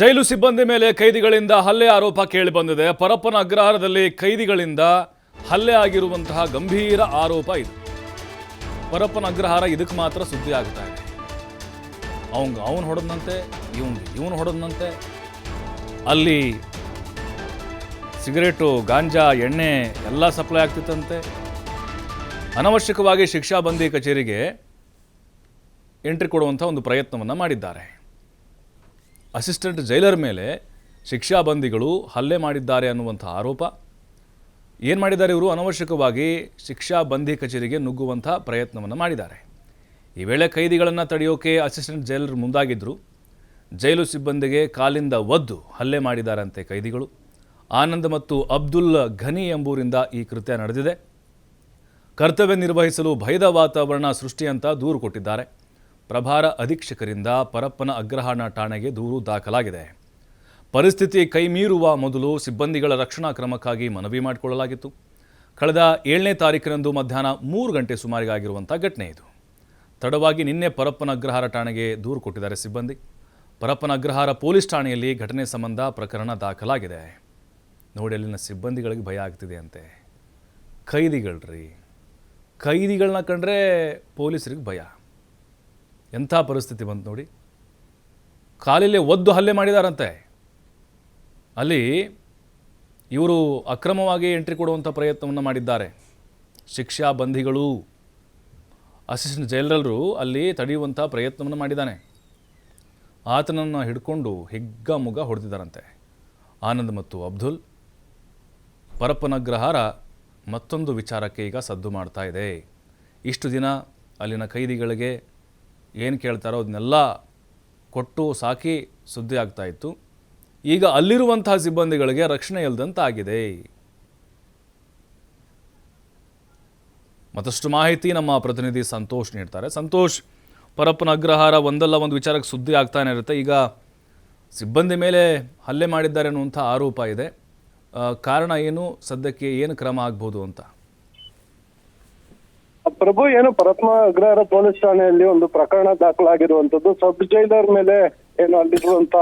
ಜೈಲು ಸಿಬ್ಬಂದಿ ಮೇಲೆ ಕೈದಿಗಳಿಂದ ಹಲ್ಲೆ ಆರೋಪ ಕೇಳಿಬಂದಿದೆ. ಪರಪ್ಪನ ಅಗ್ರಹಾರದಲ್ಲಿ ಕೈದಿಗಳಿಂದ ಹಲ್ಲೆ ಆಗಿರುವಂತಹ ಗಂಭೀರ ಆರೋಪ ಇದೆ. ಪರಪ್ಪನ ಅಗ್ರಹಾರ ಇದಕ್ಕೆ ಮಾತ್ರ ಸುದ್ದಿ ಆಗ್ತಾ ಇದೆ. ಅವಂಗ ಅವನು ಹೊಡೆದಂತೆ ಇವನ್, ಇವನು ಹೊಡೆದಂತೆ ಅಲ್ಲಿ ಸಿಗರೇಟು, ಗಾಂಜಾ, ಎಣ್ಣೆ ಎಲ್ಲ ಸಪ್ಲೈ ಆಗ್ತಿತ್ತಂತೆ. ಅನವಶ್ಯಕವಾಗಿ ಶಿಕ್ಷಾಬಂದಿ ಕಚೇರಿಗೆ ಎಂಟ್ರಿ ಕೊಡುವಂಥ ಒಂದು ಪ್ರಯತ್ನವನ್ನು ಮಾಡಿದ್ದಾರೆ. ಅಸಿಸ್ಟೆಂಟ್ ಜೈಲರ್ ಮೇಲೆ ಶಿಕ್ಷಾಬಂದಿಗಳು ಹಲ್ಲೆ ಮಾಡಿದ್ದಾರೆ ಅನ್ನುವಂಥ ಆರೋಪ. ಏನು ಮಾಡಿದ್ದಾರೆ ಇವರು? ಅನವಶ್ಯಕವಾಗಿ ಶಿಕ್ಷಾಬಂದಿ ಕಚೇರಿಗೆ ನುಗ್ಗುವಂಥ ಪ್ರಯತ್ನವನ್ನು ಮಾಡಿದ್ದಾರೆ. ಈ ವೇಳೆ ಕೈದಿಗಳನ್ನು ತಡೆಯೋಕೆ ಅಸಿಸ್ಟೆಂಟ್ ಜೈಲರ್ ಮುಂದಾಗಿದ್ದರು ಜೈಲು ಸಿಬ್ಬಂದಿಗೆ ಕಾಲಿಂದ ಒದ್ದು ಹಲ್ಲೆ ಮಾಡಿದಾರಂತೆ ಕೈದಿಗಳು. ಆನಂದ್ ಮತ್ತು ಅಬ್ದುಲ್ ಘನಿ ಎಂಬೂರಿಂದ ಈ ಕೃತ್ಯ ನಡೆದಿದೆ. ಕರ್ತವ್ಯ ನಿರ್ವಹಿಸಲು ಭಯದ ವಾತಾವರಣ ಸೃಷ್ಟಿ ಅಂತ ದೂರು ಕೊಟ್ಟಿದ್ದಾರೆ. ಪ್ರಭಾರ ಅಧೀಕ್ಷಕರಿಂದ ಪರಪ್ಪನ ಅಗ್ರಹಾರ ಠಾಣೆಗೆ ದೂರು ದಾಖಲಾಗಿದೆ. ಪರಿಸ್ಥಿತಿ ಕೈಮೀರುವ ಮೊದಲು ಸಿಬ್ಬಂದಿಗಳ ರಕ್ಷಣಾ ಕ್ರಮಕ್ಕಾಗಿ ಮನವಿ ಮಾಡಿಕೊಳ್ಳಲಾಗಿತ್ತು. ಕಳೆದ ಏಳನೇ ತಾರೀಕಿನಂದು ಮಧ್ಯಾಹ್ನ ಮೂರು ಗಂಟೆ ಸುಮಾರಿಗೆ ಆಗಿರುವಂಥ ಘಟನೆ ಇದು. ತಡವಾಗಿ ನಿನ್ನೆ ಪರಪ್ಪನ ಅಗ್ರಹಾರ ಠಾಣೆಗೆ ದೂರು ಕೊಟ್ಟಿದ್ದಾರೆ ಸಿಬ್ಬಂದಿ. ಪರಪ್ಪನ ಅಗ್ರಹಾರ ಪೊಲೀಸ್ ಠಾಣೆಯಲ್ಲಿ ಘಟನೆ ಸಂಬಂಧ ಪ್ರಕರಣ ದಾಖಲಾಗಿದೆ. ನೋಡಿ, ಅಲ್ಲಿನ ಸಿಬ್ಬಂದಿಗಳಿಗೆ ಭಯ ಆಗ್ತಿದೆ ಅಂತೆ. ಕೈದಿಗಳ್ರಿ. ಕೈದಿಗಳನ್ನ ಕಂಡ್ರೆ ಪೊಲೀಸರಿಗೆ ಭಯ. ಎಂಥ ಪರಿಸ್ಥಿತಿ ಬಂತು ನೋಡಿ. ಕಾಲಿಲೆ ಒದ್ದು ಹಲ್ಲೆ ಮಾಡಿದಾರಂತೆ. ಅಲ್ಲಿ ಇವರು ಅಕ್ರಮವಾಗಿ ಎಂಟ್ರಿ ಕೊಡುವಂಥ ಪ್ರಯತ್ನವನ್ನು ಮಾಡಿದ್ದಾರೆ. ಶಿಕ್ಷಾ ಬಂಧಿಗಳು, ಅಸಿಸ್ಟೆಂಟ್ ಜೈಲರರು ಅಲ್ಲಿ ತಡೆಯುವಂಥ ಪ್ರಯತ್ನವನ್ನು ಮಾಡಿದ್ದಾನೆ. ಆತನನ್ನು ಹಿಡ್ಕೊಂಡು ಹಿಗ್ಗ ಮುಗ್ಗ ಹೊಡೆದಿದ್ದಾರಂತೆ. ಆನಂದ್ ಮತ್ತು ಅಬ್ದುಲ್ ಪರಪ್ಪನಗ್ರಹಾರ ಮತ್ತೊಂದು ವಿಚಾರಕ್ಕೆ ಈಗ ಸದ್ದು ಮಾಡ್ತಾ ಇದೆ. ಇಷ್ಟು ದಿನ ಅಲ್ಲಿನ ಕೈದಿಗಳಿಗೆ ಏನು ಕೇಳ್ತಾರೋ ಅದನ್ನೆಲ್ಲ ಕೊಟ್ಟು ಸಾಕಿ ಸುದ್ದಿ ಆಗ್ತಾ ಇತ್ತು. ಈಗ ಅಲ್ಲಿರುವಂತಹ ಸಿಬ್ಬಂದಿಗಳಿಗೆ ರಕ್ಷಣೆ ಇಲ್ಲದಂತಾಗಿದೆ ಮತ್ತಷ್ಟು ಮಾಹಿತಿ ನಮ್ಮ ಪ್ರತಿನಿಧಿ ಸಂತೋಷ್ ನೀಡ್ತಾರೆ. ಸಂತೋಷ್, ಪರಪ್ಪನ ಅಗ್ರಹಾರ ಒಂದಲ್ಲ ಒಂದು ವಿಚಾರಕ್ಕೆ ಸುದ್ದಿ ಆಗ್ತಾನೆ ಇರುತ್ತೆ. ಈಗ ಸಿಬ್ಬಂದಿ ಮೇಲೆ ಹಲ್ಲೆ ಮಾಡಿದ್ದಾರೆ ಅನ್ನುವಂಥ ಆರೋಪ ಇದೆ. ಕಾರಣ ಏನು? ಸದ್ಯಕ್ಕೆ ಏನು ಕ್ರಮ ಆಗ್ಬೋದು ಅಂತ? ಪ್ರಭು, ಏನು ಪರತ್ಮ ಅಗ್ರಹಾರ ಪೊಲೀಸ್ ಠಾಣೆಯಲ್ಲಿ ಒಂದು ಪ್ರಕರಣ ದಾಖಲಾಗಿರುವಂತದ್ದು ಸಬ್ ಜೈಲರ್ ಮೇಲೆ ಏನು ಅಲ್ಲಿರುವಂತ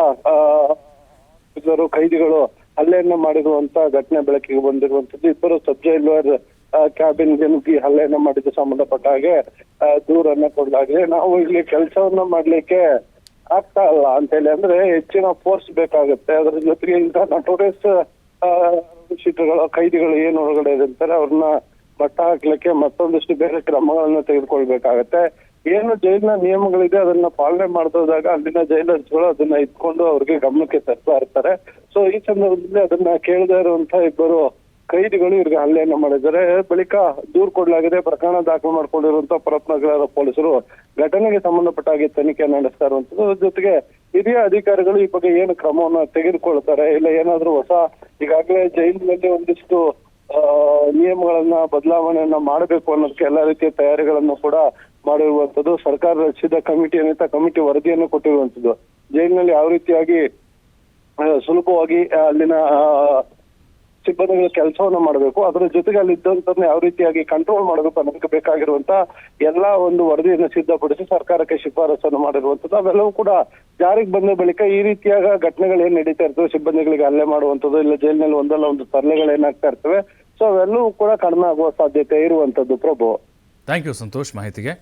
ಖೈದಿಗಳು ಹಲ್ಲೆಯನ್ನ ಮಾಡಿರುವಂತ ಘಟನೆ ಬೆಳಕಿಗೆ ಬಂದಿರುವಂತದ್ದು ಇಬ್ಬರು ಸಬ್ ಜೈಲರ್ ಕ್ಯಾಬಿನ್ಗೆ ನುಗ್ಗಿ ಹಲ್ಲೆಯನ್ನ ಮಾಡಿದ ಸಂಬಂಧಪಟ್ಟ ಹಾಗೆ ದೂರನ್ನ ಕೊಡಲಾಗಿದೆ ನಾವು ಇಲ್ಲಿ ಕೆಲಸವನ್ನ ಮಾಡ್ಲಿಕ್ಕೆ ಆಗ್ತಾ ಇಲ್ಲ ಅಂತ ಹೇಳಿ ಅಂದ್ರೆ ಹೆಚ್ಚಿನ ಫೋರ್ಸ್ ಬೇಕಾಗುತ್ತೆ. ಅದ್ರ ಜೊತೆಗೆ ಇಂತಹ ನಟೋರಿಯಸ್ ಶೀಟುಗಳ ಖೈದಿಗಳು ಏನ್ ಒಳಗಡೆ ಅಂತಾರೆ ಅವ್ರನ್ನ ಮಟ್ಟ ಹಾಕ್ಲಿಕ್ಕೆ ಮತ್ತೊಂದಿಷ್ಟು ಬೇರೆ ಕ್ರಮಗಳನ್ನ ತೆಗೆದುಕೊಳ್ಬೇಕಾಗತ್ತೆ. ಏನು ಜೈಲಿನ ನಿಯಮಗಳಿದೆ ಅದನ್ನ ಪಾಲನೆ ಮಾಡ್ದಾಗ ಅಲ್ಲಿನ ಜೈಲರ್ಸ್ಗಳು ಅದನ್ನ ಇಟ್ಕೊಂಡು ಅವ್ರಿಗೆ ಗಮನಕ್ಕೆ ತರ್ತಾ ಇರ್ತಾರೆ. ಸೊ ಈ ಸಂದರ್ಭದಲ್ಲಿ ಅದನ್ನ ಕೇಳದೇ ಇರುವಂತ ಇಬ್ಬರು ಕೈದಿಗಳು ಇವ್ರಿಗೆ ಹಲ್ಲೆಯನ್ನ ಮಾಡಿದ್ದಾರೆ. ಬಳಿಕ ದೂರು ಕೊಡಲಾಗಿದೆ. ಪ್ರಕರಣ ದಾಖಲು ಮಾಡಿಕೊಂಡಿರುವಂತಹ ಪರಪ್ನಗರ ಪೊಲೀಸರು ಘಟನೆಗೆ ಸಂಬಂಧಪಟ್ಟ ಹಾಗೆ ತನಿಖೆ ನಡೆಸ್ತಾ ಇರುವಂತದ್ದು ಜೊತೆಗೆ ಹಿರಿಯ ಅಧಿಕಾರಿಗಳು ಈ ಬಗ್ಗೆ ಏನು ಕ್ರಮವನ್ನು ತೆಗೆದುಕೊಳ್ತಾರೆ? ಇಲ್ಲ ಏನಾದ್ರೂ ಹೊಸ ಈಗಾಗಲೇ ಜೈಲಿನಲ್ಲಿ ಒಂದಿಷ್ಟು ನಿಯಮಗಳನ್ನ ಬದಲಾವಣೆಯನ್ನ ಮಾಡಬೇಕು ಅನ್ನೋದಕ್ಕೆ ಎಲ್ಲಾ ರೀತಿಯ ತಯಾರಿಗಳನ್ನು ಕೂಡ ಮಾಡಿರುವಂತದ್ದು ಸರ್ಕಾರ ರಚಿಸಿದ ಕಮಿಟಿ ಏನಿತ್ತ ಕಮಿಟಿ ವರದಿಯನ್ನು ಕೊಟ್ಟಿರುವಂತದ್ದು ಜೈಲಿನಲ್ಲಿ ಯಾವ ರೀತಿಯಾಗಿ ಸುಲಭವಾಗಿ ಅಲ್ಲಿನ ಸಿಬ್ಬಂದಿಗಳ ಕೆಲಸವನ್ನು ಮಾಡಬೇಕು. ಅದರ ಜೊತೆಗೆ ಅಲ್ಲಿ ಇದ್ದಂತನ್ನ ಯಾವ ರೀತಿಯಾಗಿ ಕಂಟ್ರೋಲ್ ಮಾಡಬೇಕು ಅನ್ನೋದಕ್ಕೆ ಬೇಕಾಗಿರುವಂತ ಎಲ್ಲಾ ಒಂದು ವರದಿಯನ್ನು ಸಿದ್ಧಪಡಿಸಿ ಸರ್ಕಾರಕ್ಕೆ ಶಿಫಾರಸನ್ನು ಮಾಡಿರುವಂತದ್ದು ಅವೆಲ್ಲವೂ ಕೂಡ ಜಾರಿಗೆ ಬಂದ ಬಳಿಕ ಈ ರೀತಿಯಾದ ಘಟನೆಗಳು ಏನ್ ನಡೀತಾ ಇರ್ತವೆ, ಸಿಬ್ಬಂದಿಗಳಿಗೆ ಹಲ್ಲೆ ಮಾಡುವಂತದ್ದು ಇಲ್ಲ ಜೈಲಿನಲ್ಲಿ ಒಂದಲ್ಲ ಒಂದು ತರಲೆಗಳು ಏನಾಗ್ತಾ ಇರ್ತವೆ. ಸೊ ಅವೆಲ್ಲವೂ ಕೂಡ ಕಡಿಮೆ ಆಗುವ ಸಾಧ್ಯತೆ ಇರುವಂತದ್ದು ಪ್ರಭು. ಥ್ಯಾಂಕ್ ಯು ಸಂತೋಷ್ ಮಾಹಿತಿಗೆ.